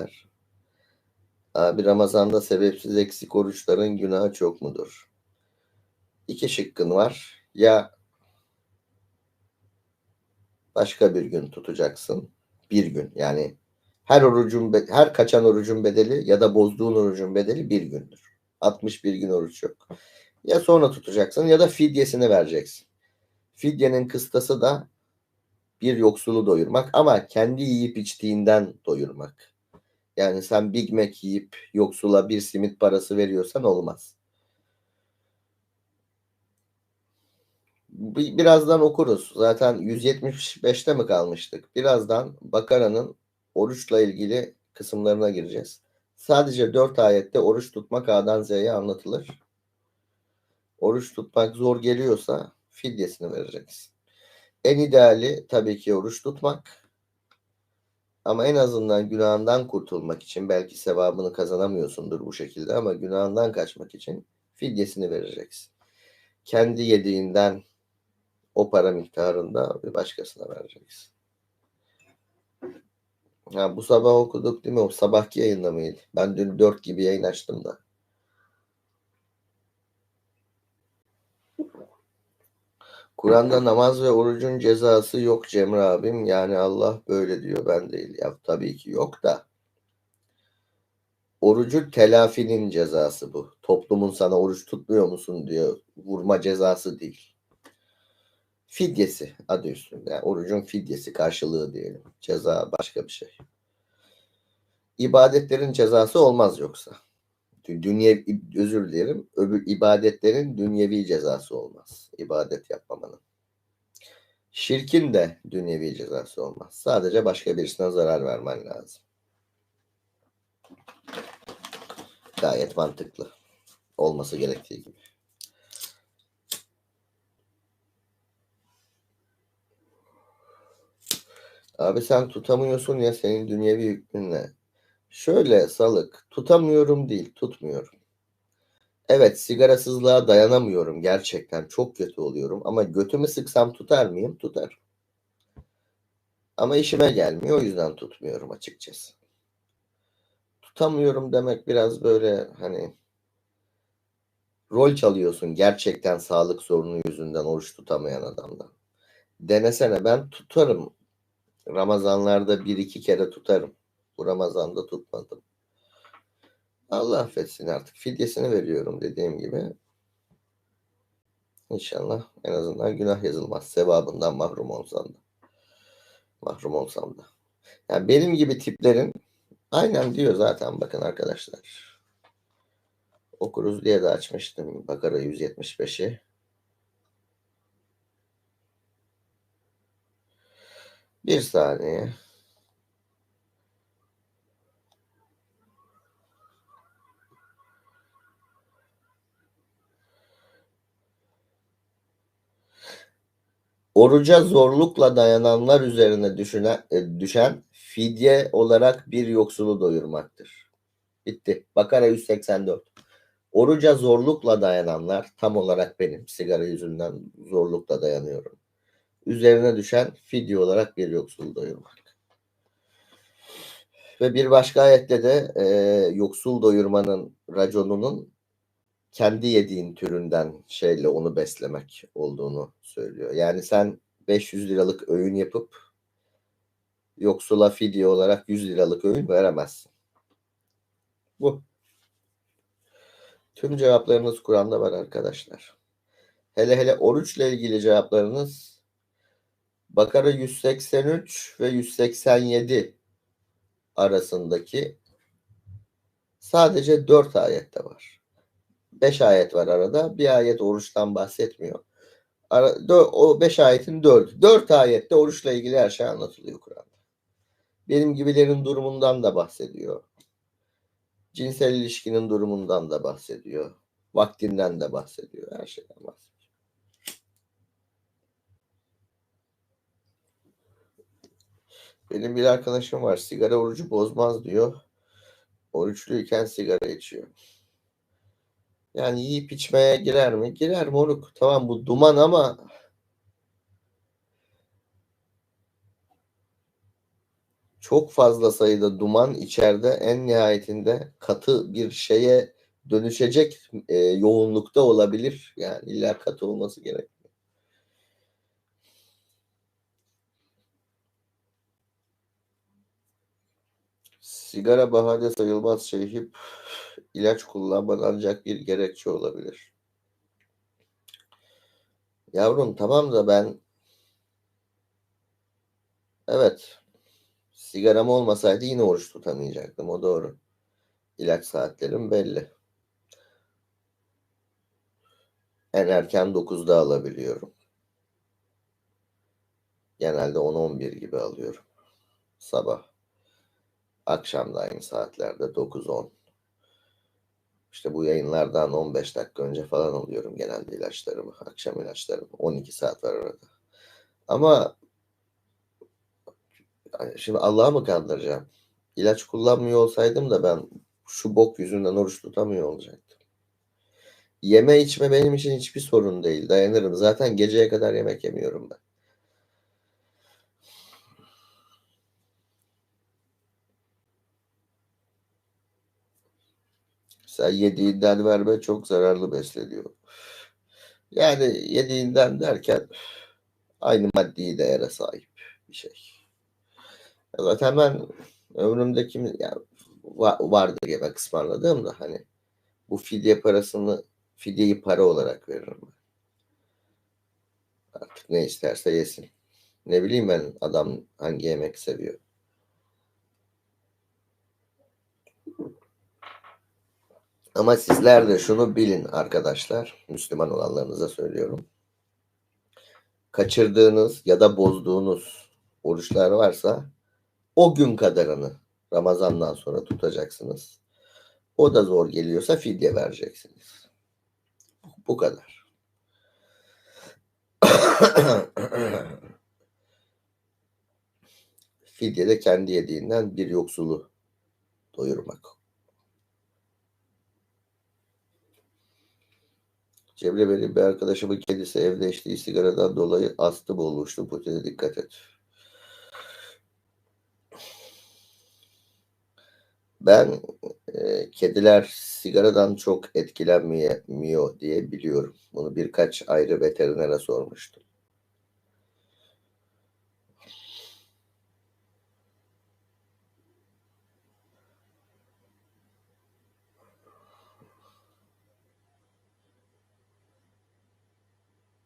soracaklar. Abi Ramazan'da sebepsiz eksik oruçların günahı çok mudur? İki şıkkın var. Ya başka bir gün tutacaksın. Bir gün yani her orucun her kaçan orucun bedeli ya da bozduğun orucun bedeli bir gündür. 61 gün oruç yok. Ya sonra tutacaksın ya da fidyesini vereceksin. Fidyenin kıstası da bir yoksulu doyurmak ama kendi yiyip içtiğinden doyurmak. Yani sen Big Mac yiyip yoksula bir simit parası veriyorsan olmaz. Birazdan okuruz. Zaten 175'te mi kalmıştık? Birazdan Bakara'nın oruçla ilgili kısımlarına gireceğiz. Sadece 4 ayette oruç tutmak A'dan Z'ye anlatılır. Oruç tutmak zor geliyorsa fidyesini vereceksin. En ideali tabii ki oruç tutmak. Ama en azından günahından kurtulmak için belki sevabını kazanamıyorsundur bu şekilde ama günahından kaçmak için fidyesini vereceksin. Kendi yediğinden o para miktarında bir başkasına vereceksin. Ha, bu sabah okuduk değil mi? O sabahki yayında mıydı? Ben dün 4 gibi yayın açtım da. Kur'an'da namaz ve orucun cezası yok Cemre abim. Yani Allah böyle diyor ben değil. Ya tabii ki yok da. Orucu telafinin cezası bu. Toplumun sana oruç tutmuyor musun diyor. Vurma cezası değil. Fidyesi adı üstünde. Yani orucun fidyesi karşılığı diyelim. Ceza başka bir şey. İbadetlerin cezası olmaz yoksa. Dünya özür dilerim. Öbür ibadetlerin dünyevi cezası olmaz. İbadet yapmamanın. Şirkin de dünyevi cezası olmaz. Sadece başka birisine zarar vermen lazım. Gayet mantıklı. Olması gerektiği gibi. Abi sen tutamıyorsun ya senin dünyevi hükmünle. Şöyle salık tutamıyorum değil tutmuyorum. Evet sigarasızlığa dayanamıyorum gerçekten çok kötü oluyorum ama götümü sıksam tutar mıyım? Tutarım. Ama işime gelmiyor o yüzden tutmuyorum açıkçası. Tutamıyorum demek biraz böyle hani rol çalıyorsun gerçekten sağlık sorunu yüzünden oruç tutamayan adamdan. Denesene ben tutarım. Ramazanlarda bir iki kere tutarım. Bu Ramazan'da tutmadım. Allah affetsin artık. Fidyesini veriyorum dediğim gibi. İnşallah en azından günah yazılmaz. Sevabından mahrum olsam da. Mahrum olsam da. Yani benim gibi tiplerin aynen diyor zaten bakın arkadaşlar. Okuruz diye de açmıştım Bakara 175'i. Bir saniye. Oruca zorlukla dayananlar üzerine düşünen, e, düşen fidye olarak bir yoksulu doyurmaktır. Bitti. Bakara 184. Oruca zorlukla dayananlar tam olarak benim sigara yüzünden zorlukla dayanıyorum. Üzerine düşen fidye olarak bir yoksulu doyurmak. Ve bir başka ayette de e, yoksul doyurmanın raconunun kendi yediğin türünden şeyle onu beslemek olduğunu söylüyor. Yani sen 500 liralık öğün yapıp yoksula fidye olarak 100 liralık öğün veremezsin. Bu. Tüm cevaplarınız Kur'an'da var arkadaşlar. Hele hele oruçla ilgili cevaplarınız Bakara 183 ve 187 arasındaki sadece 4 ayette var. 5 ayet var arada. Bir ayet oruçtan bahsetmiyor. Ara, o 5 ayetin 4. 4 ayette oruçla ilgili her şey anlatılıyor Kur'an'da. Benim gibilerin durumundan da bahsediyor. Cinsel ilişkinin durumundan da bahsediyor. Vaktinden de bahsediyor. Her şeyden bahsediyor. Benim bir arkadaşım var. Sigara orucu bozmaz diyor. Oruçluyken sigara içiyor. Yani yiyip içmeye girer mi? Girer moruk. Tamam bu duman ama çok fazla sayıda duman içeride en nihayetinde katı bir şeye dönüşecek e, yoğunlukta olabilir. Yani illa katı olması gerek. Sigara bahane sayılmaz şeyhip ilaç kullanman ancak bir gerekçe olabilir. Yavrum tamam da ben evet sigaram olmasaydı yine oruç tutamayacaktım. O doğru. İlaç saatlerim belli. En erken 9'da alabiliyorum. Genelde 10-11 gibi alıyorum. Sabah. Akşam da aynı saatlerde 9-10. İşte bu yayınlardan 15 dakika önce falan alıyorum genelde ilaçlarımı. Akşam ilaçlarımı. 12 saat var arada. Ama şimdi Allah'a mı kandıracağım? İlaç kullanmıyor olsaydım da ben şu bok yüzünden oruç tutamıyor olacaktım. Yeme içme benim için hiçbir sorun değil. Dayanırım. Zaten geceye kadar yemek yemiyorum ben. Sen yediğinden verme çok zararlı besleniyor. Yani yediğinden derken aynı maddi değere sahip bir şey. Zaten ben ömrümde kim yani vardır yemek ısmarladığım da hani bu fidye parasını fidyeyi para olarak veririm ben. Artık ne isterse yesin. Ne bileyim ben adam hangi yemek seviyor. Ama sizler de şunu bilin arkadaşlar. Müslüman olanlarınıza söylüyorum. Kaçırdığınız ya da bozduğunuz oruçlar varsa o gün kadarını Ramazan'dan sonra tutacaksınız. O da zor geliyorsa fidye vereceksiniz. Bu kadar. fidye de kendi yediğinden bir yoksulu doyurmak. Cemre benim bir arkadaşımın kedisi evde içtiği sigaradan dolayı astım olmuştu. Putine dikkat et. Ben e, kediler sigaradan çok etkilenmiyor diye biliyorum. Bunu birkaç ayrı veterinere sormuştum.